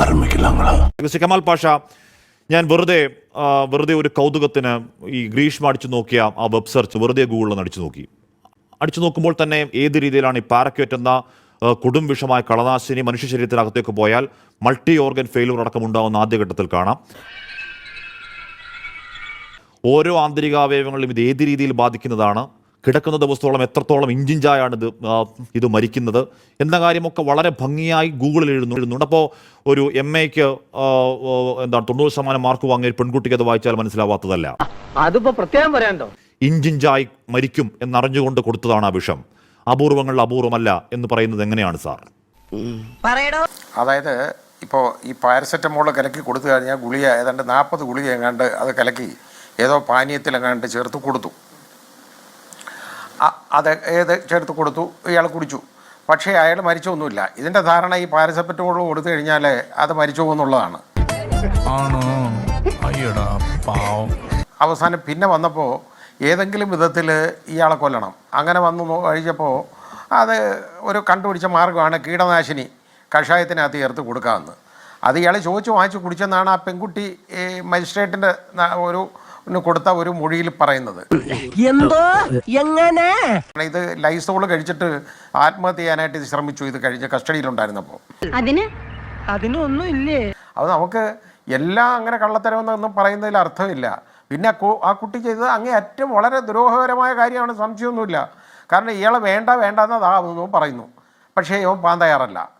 ആരംഭിക്കില്ല കമാൽ പാഷ ഞാൻ വെറുതെ വെറുതെ ഒരു കൗതുകത്തിന് ഈ ഗ്രീഷ്മ അടിച്ചു നോക്കിയ ആ വെബ് സെർച്ച് വെറുതെ ഗൂഗിളിൽ അടിച്ചു നോക്കി. അടിച്ചു നോക്കുമ്പോൾ തന്നെ ഏത് രീതിയിലാണ് ഈ പാരക്യൂറ്റ് എന്ന കൊടും വിഷമായ കളനാശിനി മനുഷ്യ ശരീരത്തിനകത്തേക്ക് പോയാൽ മൾട്ടി ഓർഗൻ ഫെയിലൂർ അടക്കം ഉണ്ടാകുന്ന ആദ്യഘട്ടത്തിൽ കാണാം. ഓരോ ആന്തരികാവയവങ്ങളിലും ഇത് ഏത് രീതിയിൽ ബാധിക്കുന്നതാണ്? കിടക്കുന്ന ദിവസത്തോളം എത്രത്തോളം ഇഞ്ചിഞ്ചായാണ് ഇത് ഇത് മരിക്കുന്നത് എന്ന കാര്യമൊക്കെ വളരെ ഭംഗിയായി ഗൂഗിളിൽ എഴുതുന്നു എഴുതുന്നുണ്ട്. അപ്പോൾ ഒരു എം എക്ക് എന്താണ് തൊണ്ണൂറ് ശതമാനം മാർക്ക് വാങ്ങിയ ഒരു പെൺകുട്ടിക്ക് അത് വായിച്ചാൽ മനസ്സിലാവാത്തതല്ല. അതിപ്പോ പ്രത്യേകം പറയാണ്ടോ ഇഞ്ചിഞ്ചായി മരിക്കും എന്നറിഞ്ഞുകൊണ്ട് കൊടുത്തതാണ് ആ വിഷം. അപൂർവങ്ങൾ അപൂർവമല്ല എന്ന് പറയുന്നത് എങ്ങനെയാണ് സാർ? അതായത് ഇപ്പോൾ ഈ പാരസെറ്റമോൾ കലക്കി കൊടുത്തു കഴിഞ്ഞാൽ ഗുളിക ഏതാണ്ട് നാൽപ്പത് ഗുളിക എങ്ങാണ്ട് അത് കലക്കി ഏതോ പാനീയത്തിൽ എങ്ങാണ്ട് ചേർത്ത് കൊടുത്തു. അത് ഏത് ചേർത്ത് കൊടുത്തു ഇയാൾ കുടിച്ചു. പക്ഷേ അയാൾ മരിച്ചൊന്നുമില്ല ഇതിന്റെ ധാരണ ഈ പാരസെപ്പറ്റോൾ കൊടുത്തു കഴിഞ്ഞാൽ അത് മരിച്ചു എന്നുള്ളതാണ് അവസാനം പിന്നെ വന്നപ്പോൾ ഏതെങ്കിലും വിധത്തിൽ ഇയാളെ കൊല്ലണം. അങ്ങനെ വന്നു കഴിച്ചപ്പോൾ അത് ഒരു കണ്ടുപിടിച്ച മാർഗമാണ് കീടനാശിനി കഷായത്തിനകത്ത് ചേർത്ത് കൊടുക്കാമെന്ന് അത് ഇയാൾ ചോദിച്ചു വാങ്ങിച്ച് കുടിച്ചെന്നാണ് ആ പെൺകുട്ടി മജിസ്ട്രേറ്റിന്റെ ഒരു കൊടുത്ത ഒരു മൊഴിയിൽ പറയുന്നത്. എന്തോ? എങ്ങനെ? ഇത് ലൈസോൾ കഴിച്ചിട്ട് ആത്മഹത്യ ചെയ്യാനായിട്ട് ഇത് ശ്രമിച്ചു ഇത് കഴിഞ്ഞ കസ്റ്റഡിയിലുണ്ടായിരുന്നപ്പോൾ. അതിന്? അതിനൊന്നും ഇല്ലേ? അത് നമുക്ക് എല്ലാം അങ്ങനെ കള്ളത്തരമെന്നൊന്നും പറയുന്നതിൽ അർത്ഥമില്ല. പിന്നെ ആ കുട്ടി ചെയ്തത് അങ്ങേ ഏറ്റവും വളരെ ദ്രോഹകരമായ കാര്യമാണ്. സംശയമൊന്നുമില്ല. കാരണം ഇയാളെ വേണ്ട വേണ്ട എന്നതാകുന്നു പറയുന്നു. പക്ഷേ ഇവൻ പാൻ തയ്യാറല്ല.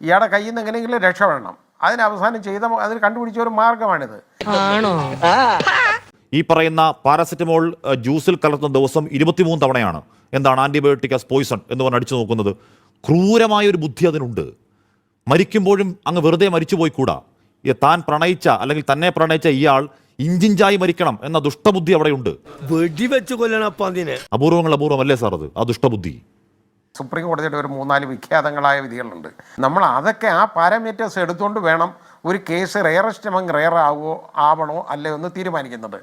ഇയാളുടെ കയ്യിൽ നിന്ന് എങ്ങനെയെങ്കിലും രക്ഷപ്പെടണം. അതിന് അവസാനം ചെയ്ത അതിന് കണ്ടുപിടിച്ച ഒരു മാർഗമാണിത്. ഈ പറയുന്ന പാരസെറ്റമോൾ ജ്യൂസിൽ കലർത്തുന്ന ദിവസം ഇരുപത്തിമൂന്ന് തവണയാണ്. എന്താണ് ആന്റിബയോട്ടിക് ആസ് പോയിസൺ എന്ന് പറഞ്ഞ് അടിച്ചു നോക്കുന്നത്? ക്രൂരമായ ഒരു ബുദ്ധി അതിനുണ്ട്. മരിക്കുമ്പോഴും അങ്ങ് വെറുതെ മരിച്ചു പോയി കൂടാ താൻ പ്രണയിച്ച അല്ലെങ്കിൽ തന്നെ പ്രണയിച്ച ഇയാൾ ഇഞ്ചിഞ്ചായി മരിക്കണം എന്ന ദുഷ്ടബുദ്ധി അവിടെയുണ്ട്. വെടിവെച്ച് കൊല്ലണപ്പ അതിനെ അപൂർവങ്ങൾ അപൂർവമല്ലേ സാർ അത്? ആ ദുഷ്ടബുദ്ധി. സുപ്രീം കോടതിയുടെ ഒരു മൂന്നാൽ വിഖ്യാതങ്ങളായ വിധികളുണ്ട്. നമ്മൾ അതൊക്കെ ആ പാരാമീറ്റേഴ്സ് എടുത്തുകൊണ്ട് വേണം ഒരു കേസ് റയറസ്റ്റ് എമംഗ് റെയർ ആവോ ആവണോ അല്ലേ എന്ന് തീരുമാനിക്കുന്നത്.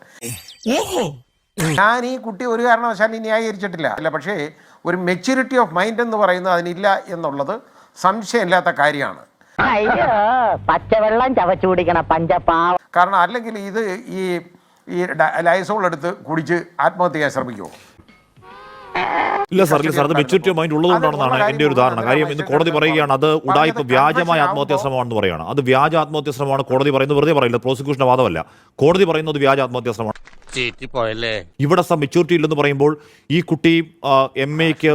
ഞാൻ ഈ കുട്ടി ഒരു കാരണവശാലും ന്യായീകരിച്ചിട്ടില്ല. അല്ല പക്ഷേ ഒരു മെച്യൂരിറ്റി ഓഫ് മൈൻഡ് എന്ന് പറയുന്നത് അതിനില്ല എന്നുള്ളത് സംശയമില്ലാത്ത കാര്യമാണ്. അയ്യോ പച്ചവെള്ളം ചവച്ചു കുടിക്കണ പഞ്ചപാവ. കാരണം അല്ലെങ്കിൽ ഇത് ഈ ഈ ലൈസോൾ എടുത്ത് കുടിച്ച് ആത്മഹത്യ ചെയ്യാൻ ശ്രമിക്കുമോ ഇല്ല സാർ ഇല്ല സാർ അത് മെച്ചൂരിറ്റി മൈൻഡ് ഉള്ളതുകൊണ്ടാണെന്നാണ് എന്റെ ഒരു ധാരണ. കാര്യം ഇന്ന് കോടതി പറയുകയാണ് അത് ഉടായ്പ വ്യാജമായ ആത്മഹത്യാ ശ്രമമാണെന്ന് പറയുകയാണ്. അത് വ്യാജ ആത്മഹത്യാ ശ്രമമാണ് കോടതി പറയുന്നത് വെറുതെ പറയില്ല പ്രോസിക്യൂഷന്റെ വാദമല്ല. കോടതി പറയുന്നത് വ്യാജ ആത്മഹത്യാ ശ്രമമാണ് ഇവിടെ സാർ മെച്ചൂരിറ്റി ഇല്ലെന്ന് പറയുമ്പോൾ ഈ കുട്ടി എം എക്ക്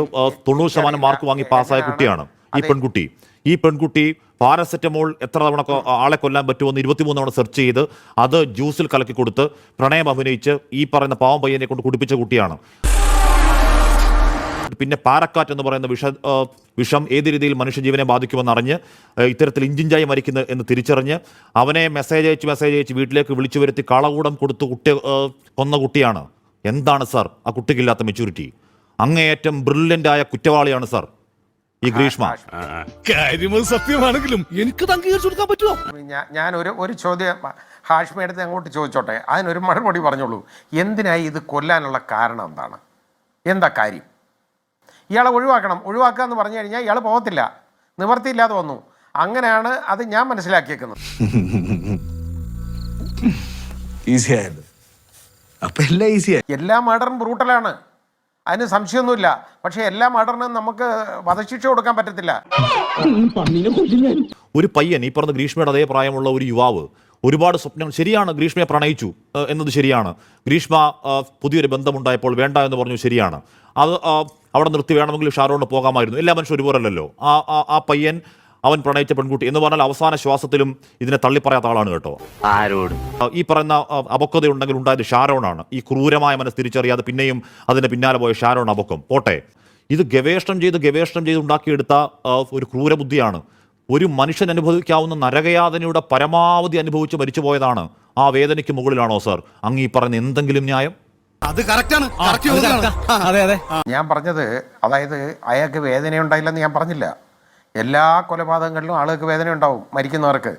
തൊണ്ണൂറ് ശതമാനം മാർക്ക് വാങ്ങി പാസ്സായ കുട്ടിയാണ് ഈ പെൺകുട്ടി. ഈ പെൺകുട്ടി പാരസെറ്റമോൾ എത്ര തവണ കൊ- ആളെ കൊല്ലാൻ പറ്റുമെന്ന് ഇരുപത്തിമൂന്ന് തവണ സെർച്ച് ചെയ്ത് അത് ജ്യൂസിൽ കലക്കി കൊടുത്ത് പ്രണയം അഭിനയിച്ച് ഈ പറയുന്ന പാവം പയ്യനെ കൊണ്ട് കുടിപ്പിച്ച കുട്ടിയാണ്. പിന്നെ പാരക്കാറ്റ് എന്ന് പറയുന്ന വിഷ വിഷം ഏത് രീതിയിൽ മനുഷ്യജീവനെ ബാധിക്കുമെന്നറിഞ്ഞ് ഇത്തരത്തിൽ ഇഞ്ചിഞ്ചായി മരിക്കുന്ന എന്ന് തിരിച്ചറിഞ്ഞ് അവനെ മെസ്സേജ് അയച്ച് മെസ്സേജ് അയച്ച് വീട്ടിലേക്ക് വിളിച്ചു വരുത്തി കളകൂടം കൊടുത്ത് കുട്ടി കൊന്ന കുട്ടിയാണ്. എന്താണ് സാർ ആ കുട്ടിക്കില്ലാത്ത മെച്യൂരിറ്റി അങ്ങേയറ്റം ബ്രില്യന്റ് ആയ കുറ്റവാളിയാണ് സാർ ഈ ഗ്രീഷ്മ. സത്യമാണെങ്കിലും എനിക്ക് അംഗീകരിച്ചു കൊടുക്കാൻ പറ്റുമോ? ഞാൻ ഒരു ഒരു ചോദ്യം ഹാഷ്മയെടുത്ത് അങ്ങോട്ട് ചോദിച്ചോട്ടെ. അതിനൊരു മറുപടി പറഞ്ഞോളൂ. എന്തിനായി ഇത് കൊല്ലാനുള്ള കാരണം എന്താണ്? എന്താ കാര്യം? ഇയാളെ ഒഴിവാക്കണം. ഒഴിവാക്കുക എന്ന് പറഞ്ഞു കഴിഞ്ഞാൽ ഇയാൾ പോകത്തില്ല. നിവർത്തിയില്ലാതെ വന്നു. അങ്ങനെയാണ് അത് ഞാൻ മനസ്സിലാക്കിയേക്കുന്നത്. എല്ലാം മർഡറും ബ്രൂട്ടലാണ് അതിന് സംശയമൊന്നുമില്ല. പക്ഷെ എല്ലാ മർഡറിനും നമുക്ക് വധശിക്ഷ കൊടുക്കാൻ പറ്റത്തില്ല. ഒരു പയ്യൻ ഈ പറഞ്ഞ ഗ്രീഷ്മയുടെ അതേ പ്രായമുള്ള ഒരു യുവാവ് ഒരുപാട് സ്വപ്നം ശരിയാണ് ഗ്രീഷ്മയെ പ്രണയിച്ചു. എന്നത് ശരിയാണ്. ഗ്രീഷ്മ പുതിയൊരു ബന്ധമുണ്ടായപ്പോൾ വേണ്ട എന്ന് പറഞ്ഞു ശരിയാണ്. അത് അവിടെ നിർത്തി വേണമെങ്കിൽ ഷാരോണ് പോകാമായിരുന്നു. എല്ലാ മനുഷ്യരും ഒരുപോലല്ലോ ആ ആ- ആ പയ്യൻ അവൻ പ്രണയിച്ച പെൺകുട്ടി എന്ന് പറഞ്ഞാൽ അവസാന ശ്വാസത്തിലും ഇതിനെ തള്ളിപ്പറയാത്ത ആളാണ് കേട്ടോ. ആരോട്? ഈ പറയുന്ന അപക്വതയുണ്ടെങ്കിൽ ഉണ്ടായത് ഷാരോണാണ്. ഈ ക്രൂരമായ മനസ്സ് തിരിച്ചറിയാതെ പിന്നെയും അതിന്റെ പിന്നാലെ പോയ ഷാരോൺ അപക്വം. പോട്ടെ. ഇത് ഗവേഷണം ചെയ്ത് ഗവേഷണം ചെയ്ത് ഉണ്ടാക്കിയെടുത്ത ഒരു ക്രൂരബുദ്ധിയാണ്. ഒരു മനുഷ്യൻ അനുഭവിക്കാവുന്ന നരകയാതനയുടെ പരമാവധി അനുഭവിച്ച് മരിച്ചു പോയതാണ് ആ വേദനയ്ക്ക് മുകളിലാണോ സാർ? അങ്ങ് ഈ പറയുന്ന എന്തെങ്കിലും ന്യായം? അത് കറക്റ്റാണ്. അതെ അതെ ഞാൻ പറഞ്ഞത് അതായത് അയാൾക്ക് വേദന ഉണ്ടായില്ലെന്ന് ഞാൻ പറഞ്ഞില്ല. എല്ലാ കൊലപാതകങ്ങളിലും ആളുകൾക്ക് വേദന ഉണ്ടാവും മരിക്കുന്നവർക്ക്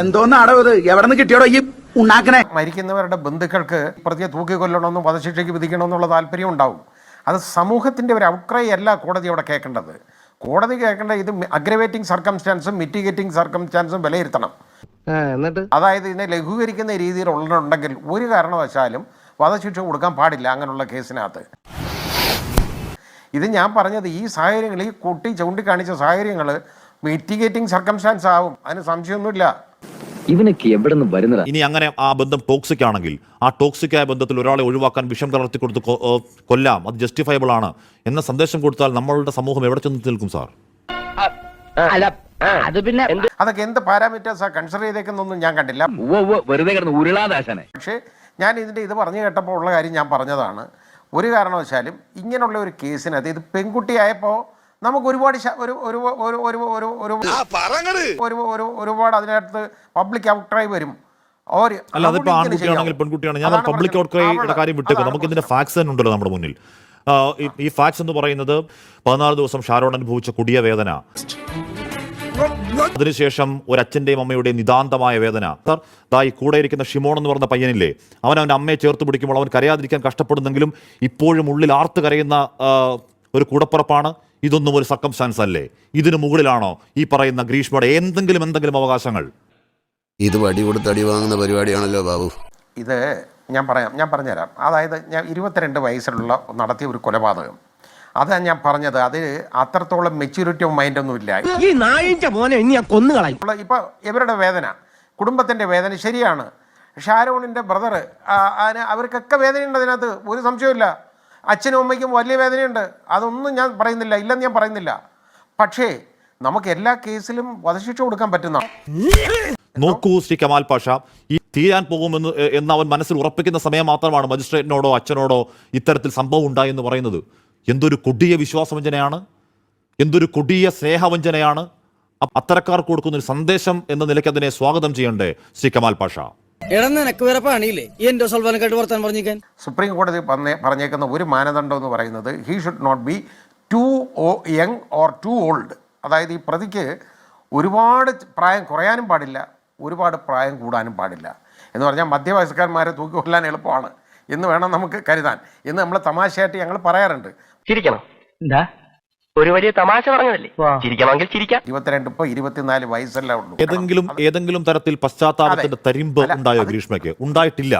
എന്തോന്ന് ഇത്. എവിടെ നിന്ന് കിട്ടിയോടോ ഈ ഉണ്ടാക്കണേ മരിക്കുന്നവരുടെ ബന്ധുക്കൾക്ക് പ്രതിയെ തൂക്കിക്കൊല്ലണമെന്നും വധശിക്ഷയ്ക്ക് വിധിക്കണമെന്നുള്ള താല്പര്യം ഉണ്ടാവും അത് സമൂഹത്തിന്റെ ഒരു ഔട്ട്ക്രൈ അല്ല കോടതി അവിടെ കേൾക്കേണ്ടത്. കോടതി കേൾക്കേണ്ട ഇത് അഗ്രവേറ്റിംഗ് സർക്കംസ്റ്റാൻസും മിറ്റിഗേറ്റിംഗ് സർക്കംസ്റ്റാൻസും വിലയിരുത്തണം. എന്നിട്ട്? അതായത് ഇതിനെ ലഘൂകരിക്കുന്ന രീതിയിൽ ഉള്ളതുണ്ടെങ്കിൽ ഒരു കാരണവശാലും വധശിക്ഷ കൊടുക്കാൻ പാടില്ല അങ്ങനെയുള്ള കേസിനകത്ത്. ഇത് ഞാൻ പറഞ്ഞത് ഈ സാഹചര്യങ്ങൾ ഈ കുട്ടി ചൂണ്ടിക്കാണിച്ച സാഹചര്യങ്ങൾ മിറ്റിഗേറ്റിംഗ് സർക്കംസ്റ്റാൻസ് ആവും. അതിന് സംശയമൊന്നുമില്ല. ഇവനൊക്കെ എവിടെ നിന്ന് വരുന്നതാ? ഇനി അങ്ങനെ ആ ബന്ധം ടോക്സിക് ആണെങ്കിൽ ആ ടോക്സിക് ആയ ബന്ധത്തിൽ ഒരാളെ ഒഴിവാക്കാൻ വിഷം കലർത്തി കൊടുത്ത് കൊല്ലാം. അത് ജസ്റ്റിഫയബിൾ ആണ്. എന്ന സന്ദേശം കൊടുത്താൽ നമ്മളുടെ സമൂഹം എവിടെ ചെന്ന് നിൽക്കും സാർ? അത് പിന്നെ അതൊക്കെ എന്ത് പാരാമീറ്റേഴ്സ് കൺസിഡർ ചെയ്തേക്കുന്നൊന്നും ഞാൻ കണ്ടില്ല. വെറുതെ കിടന്ന് ഉരുളാദാശനെ. പക്ഷേ ഞാൻ ഇതിന്റെ ഇത് പറഞ്ഞു കേട്ടപ്പോൾ ഉള്ള കാര്യം ഞാൻ പറഞ്ഞതാണ്. ഒരു കാരണവശാലും ഇങ്ങനെയുള്ള ഒരു കേസിനകത്ത് ഇത് പെൺകുട്ടിയായപ്പോൾ നമുക്ക് ഒരുപാട് ഒരു ഒരു ഒരു ഒരു ഒരു ഒരു ഒരു ഒരു ഒരുപാട് അതിനകത്ത് പബ്ലിക് ഔട്ട്ക്രൈ വരും. അല്ല അതിപ്പോ ആൺകുട്ടിയാണെങ്കിൽ. പെൺകുട്ടിയാണ്. ഞാൻ പബ്ലിക്. ഔട്ട്ക്രൈയുടെ കാര്യം വിട്ടേക്കും. നമുക്ക് ഇതിന്റെ ഫാക്സ് തന്നെ ഉണ്ടല്ലോ നമ്മുടെ മുന്നിൽ. ഈ- ഫാക്സ് എന്ന് പറയുന്നത് പതിനാല് ദിവസം ഷാരോൺ അനുഭവിച്ച കുടിയ വേദന. അതിനുശേഷം ഒരു അച്ഛന്റെയും അമ്മയുടെയും നിതാന്തമായ വേദന. സർ ദാ ഈ കൂടെ ഇരിക്കുന്ന ഷിമോൺ എന്ന് പറഞ്ഞ പയ്യനില്ലേ അവൻ അവന്റെ അമ്മയെ ചേർത്ത് പിടിക്കുമ്പോൾ അവൻ കരയാതിരിക്കാൻ കഷ്ടപ്പെടുന്നെങ്കിലും ഇപ്പോഴും ഉള്ളിൽ ആർത്ത് കരയുന്ന ഒരു കൂടപ്പുറപ്പാണ്. ഇതൊന്നും ഒരു സർക്കംസ്റ്റാൻസ് അല്ലേ? ഇതിനു മുകളിലാണോ ഈ പറയുന്ന ഗ്രീഷ്മയുടെ എന്തെങ്കിലും എന്തെങ്കിലും അവകാശങ്ങൾ? ഇത് വടി കൊടുത്ത് അടി വാങ്ങുന്ന പരിപാടിയാണല്ലോ ബാബു. ഇത് ഞാൻ പറയാം ഞാൻ പറഞ്ഞുതരാം. അതായത് ഞാൻ ഇരുപത്തിരണ്ട് വയസ്സിലുള്ള നടത്തിയ ഒരു കൊലപാതകം. അതാണ് ഞാൻ പറഞ്ഞത് അത് അത്രത്തോളം മെച്യൂരിറ്റി ഓഫ് മൈൻഡ് ഒന്നും ഇല്ല. ഈ നായിന്റെ മോനെ ഇനി ഞാൻ കൊന്നുകളയും ഉള്ള ഇപ്പോൾ ഇവരുടെ വേദന കുടുംബത്തിന്റെ വേദന ശരിയാണ്. ഷാരോണിന്റെ ബ്രദർ അവർക്കൊക്കെ വേദനയുണ്ട് അതിനകത്ത് ഒരു സംശയമില്ല അച്ഛനും അമ്മയ്ക്കും വലിയ വേദനയുണ്ട്. അതൊന്നും ഞാൻ പറയുന്നില്ല. ഇല്ലെന്ന് ഞാൻ പറയുന്നില്ല. പക്ഷേ നമുക്ക് എല്ലാ കേസിലും വധശിക്ഷ കൊടുക്കാൻ പറ്റുന്ന നോക്കൂ ശ്രീ കമാൽ പാഷ. ഈ തീരാൻ പോകുമെന്ന് എന്ന് അവൻ മനസ്സിൽ ഉറപ്പിക്കുന്ന സമയം മാത്രമാണ് മജിസ്ട്രേറ്റിനോടോ അച്ഛനോടോ ഇത്തരത്തിൽ സംഭവം ഉണ്ടായി എന്ന് പറയുന്നത്. എന്തൊരു കൊടിയ വിശ്വാസവഞ്ചനയാണ്. എന്തൊരു കൊടിയ സ്നേഹവഞ്ചനയാണ്. അത്തരക്കാർ അത്തരക്കാർക്ക് കൊടുക്കുന്ന ഒരു സന്ദേശം എന്ന നിലയ്ക്ക് അതിനെ സ്വാഗതം ചെയ്യണ്ടേ ശ്രീ കമാൽ പാഷ. എടാ നിനക്ക് വേറെ പണിയില്ലേ? ഈ എൻഡോ സൽവാനക്കായിട്ട് വർത്താൻ പറഞ്ഞേക്കാൻ സുപ്രീം കോടതി പറഞ്ഞേക്കുന്ന ഒരു മാനദണ്ഡം എന്ന് പറയുന്നത് he should not be too uh young or too old അതായത് ഈ പ്രതിക്ക് ഒരുപാട് പ്രായം കുറയാനും പാടില്ല ഒരുപാട് പ്രായം കൂടാനും പാടില്ല. എന്ന് പറഞ്ഞാൽ മധ്യവയസ്കന്മാരെ തൂക്കി കൊല്ലാൻ എളുപ്പമാണ് എന്ന് വേണം നമുക്ക് കരുതാൻ. എന്ന് നമ്മൾ തമാശയായിട്ട് ഞങ്ങൾ പറയാറുണ്ട്. ചിരിക്കണം. എന്താ? ഒരു വലിയ തമാശ പറഞ്ഞതല്ലേ? ചിരിക്കണമെങ്കിൽ ചിരിക്കാം. ഇരുപത്തിരണ്ട് ഇപ്പൊ ഇരുപത്തിനാല് വയസ്സെല്ലാം ഉള്ളൂ. ഏതെങ്കിലും ഏതെങ്കിലും തരത്തിൽ പശ്ചാത്താപത്തിന്റെ. തരിമ്പ് ഉണ്ടായോ ഗ്രീഷ്മയ്ക്ക്? ഉണ്ടായിട്ടില്ല.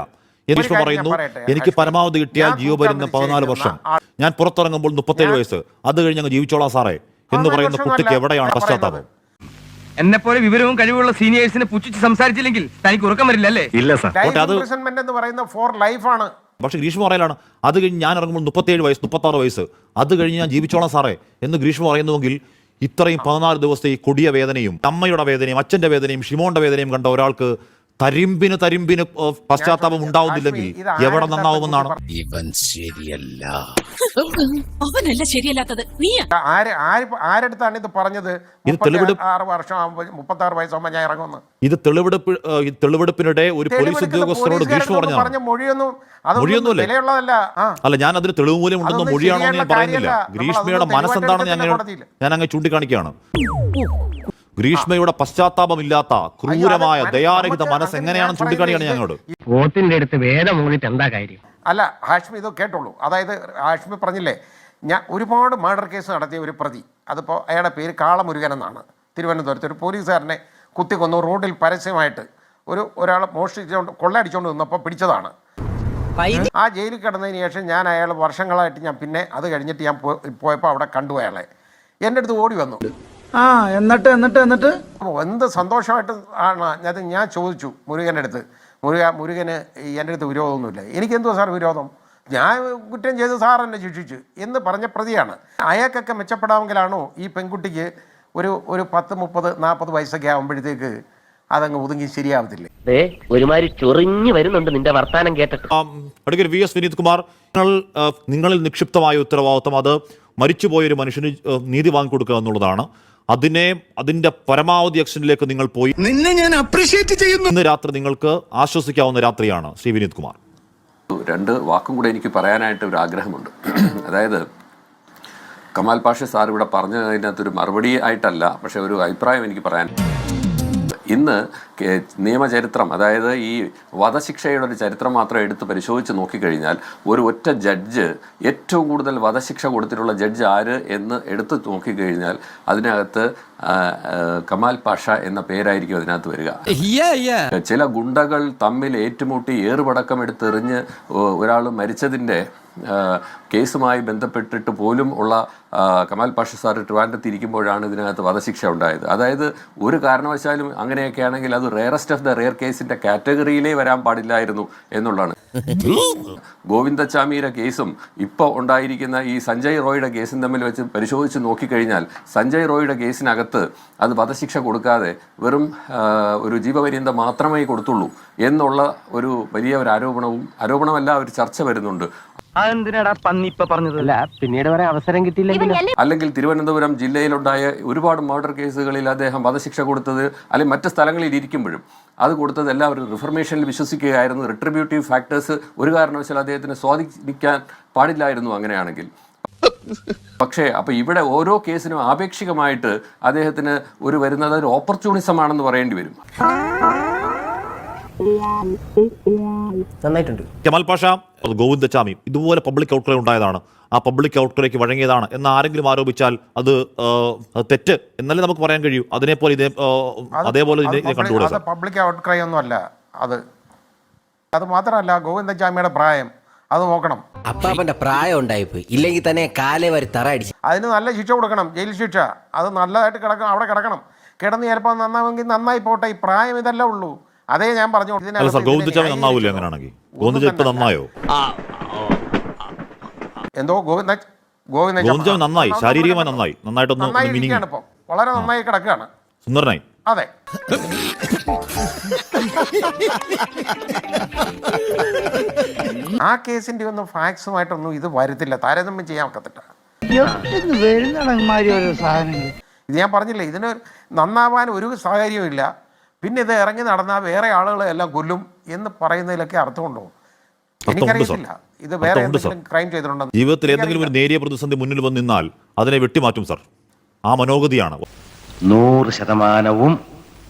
എനിക്ക് ഗ്രീഷ്മ പറയുന്നു എനിക്ക് പരമാവധി കിട്ടിയാൽ ജിയോ ജീവ വരുന്ന പതിനാല് വർഷം. ഞാൻ പുറത്തിറങ്ങുമ്പോൾ മുപ്പത്തേഴ് വയസ്സ്. അത് കഴിഞ്ഞ് അങ്ങ് ജീവിച്ചോളാം സാറേ. എന്ന് പറയുന്ന കുട്ടിക്ക് എവിടെയാണ് പശ്ചാത്താപം. എന്നെ പോലെ വിവരവും കഴിവുള്ള സീനിയേഴ്സിനെ പുച്ഛിച്ച് സംസാരിച്ചില്ലെങ്കിൽ തനിക്ക് ഉറക്കം വരില്ല അല്ലേ ഇല്ല സാർ. ഓട്ടെ, അത് പറയുന്ന ഫോർ ലൈഫാണ് പക്ഷെ ഗ്രീഷ്മ പറയലാണ് അത് കഴിഞ്ഞ് ഞാൻ ഇറങ്ങുമ്പോൾ മുപ്പത്തേഴ് വയസ്സ് മുപ്പത്താറ് വയസ്സ്. അത് കഴിഞ്ഞ് ഞാൻ ജീവിച്ചോളാം സാറേ. എന്ന് ഗ്രീഷ്മ പറയുന്നുവെങ്കിൽ ഇത്രയും പതിനാല് ദിവസത്തെ ഈ കൊടിയ വേദനയും അമ്മയുടെ വേദനയും അച്ഛന്റെ വേദനയും ഷിമോന്റെ വേദനയും കണ്ട ഒരാൾക്ക് തരിമ്പിന് തരിമ്പിന് പശ്ചാത്താപം ഉണ്ടാവുന്നില്ലെങ്കിൽ എവിടെ നന്നാവുമെന്നാണ്? ഇവൻ ശരിയല്ല. അവനല്ല ശരിയല്ലാത്തത്. നീ ആര് ആര് ആരെടുത്താണ് ഇത് പറഞ്ഞത്? ഇത് തെളിവെടുപ്പ്- ആറ് വർഷം ആകുമ്പോൾ മുപ്പത്തി ആറ് വയസ്സാകുമ്പോൾ ഞാൻ ഇറങ്ങുന്നു ഇത് തെളിവെടുപ്പ് തെളിവെടുപ്പിനിടെ ഒരു പോലീസ് ഉദ്യോഗസ്ഥരോട് ഭീഷണി പറഞ്ഞു മൊഴിയൊന്നും? അല്ല ഞാൻ അതിന് തെളിവ് മൂലം ഉണ്ടെന്നോ മൊഴിയാണോ എന്ന് ഞാൻ പറയുന്നില്ല. ഗ്രീഷ്മയുടെ മനസ്സെന്താണെന്ന് ഞാൻ ഞാൻ അങ്ങ് ചൂണ്ടിക്കാണിക്കുകയാണ്. ഗ്രീഷ്മയുടെ പശ്ചാത്താപമില്ലാത്ത ക്രൂരമായ ദയാരഹിത മനസ്സ് എങ്ങനെയാണ് ചൂണ്ടിക്കാണിയാണ് ഞങ്ങളോട് വോട്ടിന്റെ അടുത്ത് വേദം മൂന്നിട്ട് എന്താ കാര്യം? അല്ല ഹാഷ്മി ഇത് കേട്ടോളൂ. അതായത് ഹാഷ്മി പറഞ്ഞില്ലേ ഞാൻ ഒരുപാട് മർഡർ കേസ് നടത്തിയ ഒരു പ്രതി. അതിപ്പോൾ അയാളുടെ പേര് കാളമുരുകൻ എന്നാണ്. തിരുവനന്തപുരത്ത് ഒരു പോലീസുകാരനെ കുത്തിക്കൊന്നു റോഡിൽ പരസ്യമായിട്ട് ഒരു ഒരാൾ മോഷ്ടിച്ചുകൊണ്ട് കൊള്ളയടിച്ചുകൊണ്ട് നിന്നപ്പോൾ പിടിച്ചതാണ്. ആ ജയിലിൽ കിടന്നതിന് ശേഷം ഞാൻ അയാൾ വർഷങ്ങളായിട്ട് ഞാൻ പിന്നെ അത് കഴിഞ്ഞിട്ട് ഞാൻ പോയപ്പോൾ അവിടെ കണ്ടു അയാളെ. എന്റെ അടുത്ത് ഓടി വന്നു. ആ എന്നിട്ട് എന്നിട്ട് എന്നിട്ട്? അപ്പോൾ എന്ത് സന്തോഷമായിട്ട് ആണ്? അത് ഞാൻ ചോദിച്ചു മുരുകന്റെ അടുത്ത്. മുരുക മുരുകന് എന്റെ അടുത്ത് വിരോധമൊന്നുമില്ല. എനിക്കെന്തോ സാർ വിരോധം? ഞാൻ കുറ്റം ചെയ്ത് സാർ എന്നെ ശിക്ഷിച്ചു എന്ന് പറഞ്ഞ പ്രതിയാണ്. അയാൾക്കൊക്കെ മെച്ചപ്പെടാമെങ്കിലാണോ ഈ പെൺകുട്ടിക്ക് ഒരു ഒരു പത്ത് മുപ്പത് നാൽപ്പത് വയസ്സൊക്കെ ആകുമ്പോഴത്തേക്ക് അതങ്ങ് ഒതുങ്ങി ശരിയാവത്തില്ലേ? ഒരുമാതിരി ചൊറിഞ്ഞു വരുന്നുണ്ട് നിന്റെ വർത്താനം കേട്ടിട്ട്. വി എസ് വിനീത് കുമാർ നിങ്ങളിൽ നിക്ഷിപ്തമായ ഉത്തരവാദിത്വം അത് മരിച്ചുപോയൊരു മനുഷ്യന് നീതി വാങ്ങിക്കൊടുക്കുക എന്നുള്ളതാണ്. അതിനെ അതിന്റെ പരമാവധി ആക്ഷനിലേക്ക് നിങ്ങൾ പോയി. നിന്നെ ഞാൻ അപ്രീഷിയേറ്റ് ചെയ്യുന്നു. ഇന്ന് രാത്രി നിങ്ങൾക്ക് ആശ്വസിക്കാവുന്ന രാത്രിയാണ് ശ്രീ വിനീത് കുമാർ. രണ്ട് വാക്കും കൂടെ എനിക്ക് പറയാനായിട്ട് ഒരു ആഗ്രഹമുണ്ട്. അതായത് കമാൽ പാഷ സാർ ഇവിടെ പറഞ്ഞതിനകത്തൊരു മറുപടി ആയിട്ടല്ല പക്ഷെ ഒരു അഭിപ്രായം എനിക്ക് പറയാൻ ഇന്ന് നിയമചരിത്രം അതായത് ഈ വധശിക്ഷയുടെ ഒരു ചരിത്രം മാത്രം എടുത്ത് പരിശോധിച്ച് നോക്കിക്കഴിഞ്ഞാൽ ഒരു ഒറ്റ ജഡ്ജ് ഏറ്റവും കൂടുതൽ വധശിക്ഷ കൊടുത്തിട്ടുള്ള ജഡ്ജ് ആര് എന്ന് എടുത്ത് നോക്കിക്കഴിഞ്ഞാൽ അതിനകത്ത് കമാൽ പാഷ എന്ന പേരായിരിക്കും അതിനകത്ത് വരിക. ചില ഗുണ്ടകൾ തമ്മിൽ ഏറ്റുമുട്ടി ഏറുപടക്കം എടുത്തെറിഞ്ഞ് ഒരാൾ മരിച്ചതിന്റെ കേസുമായി ബന്ധപ്പെട്ടിട്ട് പോലും ഉള്ള കമാൽ പാഷ സാർ ട്രിവാൻഡ്രത്ത് ഇരിക്കുമ്പോഴാണ് ഇതിനകത്ത് വധശിക്ഷ ഉണ്ടായത്. അതായത് ഒരു കാരണവശാലും അങ്ങനെയൊക്കെ ആണെങ്കിൽ അത് റെയറസ്റ്റ് ഓഫ് ദ റെയർ കേസിന്റെ കാറ്റഗറിയിലേ വരാൻ പാടില്ലായിരുന്നു എന്നുള്ളതാണ്. ഗോവിന്ദച്ചാമിയുടെ കേസും ഇപ്പോൾ ഉണ്ടായിരിക്കുന്ന ഈ സഞ്ജയ് റോയുടെ കേസും തമ്മിൽ വെച്ച് പരിശോധിച്ച് നോക്കിക്കഴിഞ്ഞാൽ സഞ്ജയ് റോയുടെ കേസിനകത്ത് അത് വധശിക്ഷ കൊടുക്കാതെ വെറും ഒരു ജീവപര്യന്തം മാത്രമേ കൊടുത്തുള്ളൂ എന്നുള്ള ഒരു വലിയ ഒരു ആരോപണവും ആരോപണമല്ല ഒരു ചർച്ച വരുന്നുണ്ട്. അതെന്തിനാടാ പന്നി ഇപ്പൊ പറഞ്ഞത്? അല്ല പിന്നീട് വരെ അവസരം കിട്ടിയില്ലെങ്കിൽ അല്ലെങ്കിൽ തിരുവനന്തപുരം ജില്ലയിലുണ്ടായ ഒരുപാട് മർഡർ കേസുകളിൽ അദ്ദേഹം വധശിക്ഷ കൊടുത്തത് അല്ലെങ്കിൽ മറ്റ് സ്ഥലങ്ങളിൽ ഇരിക്കുമ്പോഴും അത് കൊടുത്തത് എല്ലാവരും റിഫർമേഷനിൽ വിശ്വസിക്കുകയായിരുന്നു. റിട്രിബ്യൂട്ടീവ് ഫാക്ടേഴ്സ് ഒരു കാരണവശാൽ അദ്ദേഹത്തിന് സ്വാധീനിക്കാൻ പാടില്ലായിരുന്നു അങ്ങനെയാണെങ്കിൽ. പക്ഷേ അപ്പോൾ ഇവിടെ ഓരോ കേസിനും ആപേക്ഷികമായിട്ട് അദ്ദേഹത്തിന് ഒരു വരുന്നത് ഒരു ഓപ്പർച്യൂണിസം ആണെന്ന് പറയേണ്ടി വരും. നന്നായിട്ടുണ്ട്. കെമൽ പാഷ അത് ഗോവിന്ദച്ചാമി ഇതുപോലെ പബ്ലിക് ഔട്ട്ക്രൈ ഉണ്ടായതാണ്. ആ പബ്ലിക് ഔട്ട്ക്രൈക്ക് വഴങ്ങിയതാണ്. എന്ന് ആരെങ്കിലും ആരോപിച്ചാൽ അത് തെറ്റ് എന്നല്ലേ നമുക്ക് പറയാൻ കഴിയൂ? അതിനെപ്പോലെ ഇതേ അതേപോലെ കണ്ടുകൂടാ പബ്ലിക് ഔട്ട്ക്രൈ ഒന്നും അല്ല അത് അത് മാത്രമല്ല ഗോവിന്ദചാമിയുടെ പ്രായം അത് നോക്കണം. അപ്പാപ്പന്റെ പ്രായം ഉണ്ടായിപ്പോയി. ഇല്ലെങ്കിൽ തന്നെ കാലേ വരെ തറ അടിച്ചു. അതിന് നല്ല ശിക്ഷ കൊടുക്കണം ജയിൽ ശിക്ഷ. അത് നല്ലതായിട്ട് കിടക്കണം അവിടെ കിടക്കണം. കിടന്ന് ചിലപ്പോൾ നന്നാവെങ്കിൽ നന്നായി പോട്ടെ ഈ പ്രായം ഇതല്ല ഉള്ളൂ. അതേ ഞാൻ പറഞ്ഞു അല്ല സാർ ഗോവിന്ദച്ചാമി നന്നാവൂലേ അങ്ങനെയാണെങ്കിൽ? നന്നായോ? എന്തോ ഗോവിന്ദ ഗോവിന്ദ നന്നായി. ശാരീരികമായി നന്നായി. നന്നായിട്ടൊന്ന് വളരെ നന്നായി കിടക്കുകയാണ്. സുന്ദരനായി. അതെ. ആ കേസിന്റെ ഒന്നും ഫാക്സുമായിട്ടൊന്നും ഇത് വരത്തില്ല. താരതമ്യം ചെയ്യാൻ ഒക്കത്തില്ല. ഇത് ഞാൻ പറഞ്ഞില്ലേ ഇതിന് നന്നാവാൻ ഒരു സാഹചര്യവും ഇല്ല പിന്നെ ഇത് ഇറങ്ങി നടന്നാൽ വേറെ ആളുകളെ എല്ലാം കൊല്ലും എന്ന് പറയുന്നതിലൊക്കെ അർത്ഥമുണ്ടോ? എനിക്കറിയില്ല ഇത് വേറെ എന്തെങ്കിലും ക്രൈം ചെയ്തിട്ടുണ്ടോ ജീവിതത്തിൽ എന്തെങ്കിലും ഒരു നേരിയ പ്രതിസന്ധി മുന്നിൽ വന്ന് നിന്നാൽ അതിനെ വെട്ടിമാറ്റും സാർ. ആ മനോഗതിയാണ്. നൂറ് ശതമാനവും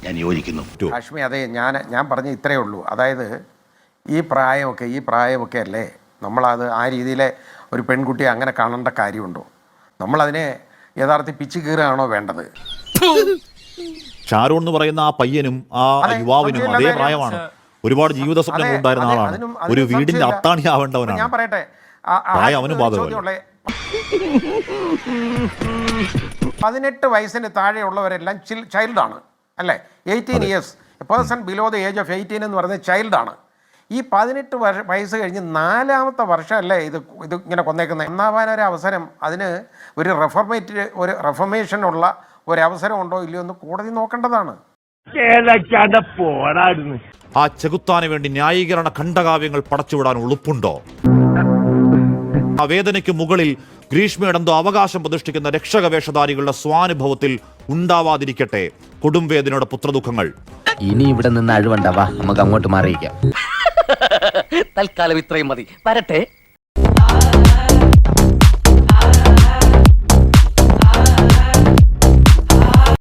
ഞാൻ യോജിക്കുന്നു. ലക്ഷ്മി അതെ ഞാൻ ഞാൻ പറഞ്ഞ ഇത്രയേ ഉള്ളൂ. അതായത് ഈ പ്രായമൊക്കെ ഈ പ്രായമൊക്കെ അല്ലേ? നമ്മളത് ആ രീതിയിലെ ഒരു പെൺകുട്ടിയെ അങ്ങനെ കാണേണ്ട കാര്യമുണ്ടോ? നമ്മളതിനെ യഥാർത്ഥത്തിൽ പിച്ച് കീറുകയാണോ വേണ്ടത്? ഷാരോൺ എന്ന് പറയുന്ന ആ പയ്യനും ആ യുവാവിനും അതേ പ്രായമാണ്. ഒരുപാട് ജീവിത സ്വപ്നങ്ങൾ ഉണ്ടായിരുന്ന ആളാണ്. ഒരു വീടിന്റെ. അത്താണി ഞാൻ ആവേണ്ടവനാണ് പറയട്ടെ. ആ- ആ പ്രായം അവനും ബാധകമല്ല. പതിനെട്ട് വയസ്സിന് താഴെയുള്ളവരെല്ലാം ചൈൽഡാണ് അല്ലേ? Eighteen years person below the age of eighteen എന്ന് പറയുന്നത് ചൈൽഡാണ്. ഈ പതിനെട്ട് വർഷ വയസ്സ് കഴിഞ്ഞ് നാലാമത്തെ വർഷമല്ലേ ഇത് ഇത് ഇങ്ങനെ കൊന്നേക്കുന്നത് ഒന്നാവാനൊരവസരം ഒരു അവസരം അതിന് ഒരു റെഫർമേറ്റ് ഒരു റെഫർമേഷനുള്ള ഒരു അവസരം ഉണ്ടോ ഇല്ലയോ എന്ന് കോടതി നോക്കേണ്ടതാണ്. ആ ചെകുത്താന് വേണ്ടി ന്യായീകരണ ഖണ്ഡകാവ്യങ്ങൾ പടച്ചുവിടാൻ ഉളുപ്പുണ്ടോ? ആ വേദനയ്ക്ക് മുകളിൽ ഗ്രീഷ്മയുടെന്തോ അവകാശം പ്രതിഷ്ഠിക്കുന്ന രക്ഷക വേഷധാരികളുടെ സ്വാനുഭവത്തിൽ ഉണ്ടാവാതിരിക്കട്ടെ കൊടുംവേദനയുടെ പുത്രദുഃഖങ്ങൾ. ഇനി ഇവിടെ നിന്ന് അഴിവണ്ടാവാ നമുക്ക് അങ്ങോട്ട് മാറിയിക്കാം തൽക്കാലം ഇത്രയും മതി. വരട്ടെ.